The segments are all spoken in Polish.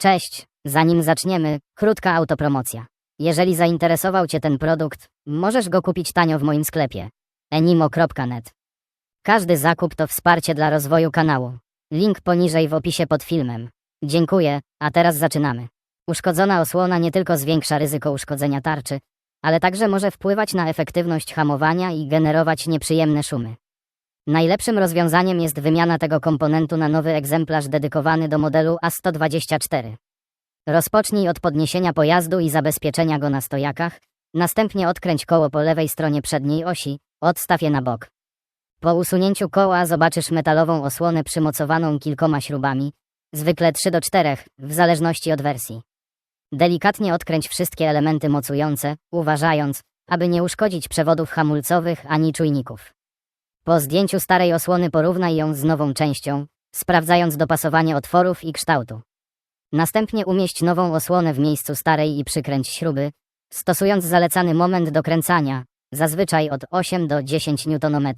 Cześć, zanim zaczniemy, krótka autopromocja. Jeżeli zainteresował Cię ten produkt, możesz go kupić tanio w moim sklepie enimo.net. Każdy zakup to wsparcie dla rozwoju kanału. Link poniżej w opisie pod filmem. Dziękuję, a teraz zaczynamy. Uszkodzona osłona nie tylko zwiększa ryzyko uszkodzenia tarczy, ale także może wpływać na efektywność hamowania i generować nieprzyjemne szumy. Najlepszym rozwiązaniem jest wymiana tego komponentu na nowy egzemplarz dedykowany do modelu A124. Rozpocznij od podniesienia pojazdu i zabezpieczenia go na stojakach, następnie odkręć koło po lewej stronie przedniej osi, odstaw je na bok. Po usunięciu koła zobaczysz metalową osłonę przymocowaną kilkoma śrubami, zwykle 3 do 4, w zależności od wersji. Delikatnie odkręć wszystkie elementy mocujące, uważając, aby nie uszkodzić przewodów hamulcowych ani czujników. Po zdjęciu starej osłony porównaj ją z nową częścią, sprawdzając dopasowanie otworów i kształtu. Następnie umieść nową osłonę w miejscu starej i przykręć śruby, stosując zalecany moment dokręcania, zazwyczaj od 8 do 10 Nm.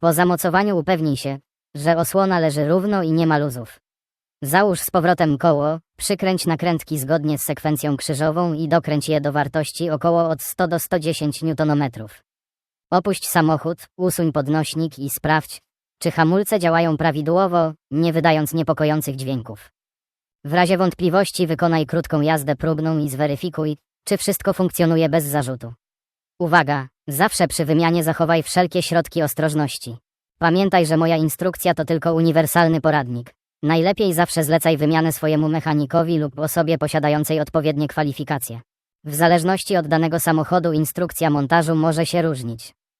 Po zamocowaniu upewnij się, że osłona leży równo i nie ma luzów. Załóż z powrotem koło, przykręć nakrętki zgodnie z sekwencją krzyżową i dokręć je do wartości około od 100 do 110 Nm. Opuść samochód, usuń podnośnik i sprawdź, czy hamulce działają prawidłowo, nie wydając niepokojących dźwięków. W razie wątpliwości wykonaj krótką jazdę próbną i zweryfikuj, czy wszystko funkcjonuje bez zarzutu. Uwaga, zawsze przy wymianie zachowaj wszelkie środki ostrożności. Pamiętaj, że moja instrukcja to tylko uniwersalny poradnik. Najlepiej zawsze zlecaj wymianę swojemu mechanikowi lub osobie posiadającej odpowiednie kwalifikacje. W zależności od danego samochodu instrukcja montażu może się różnić.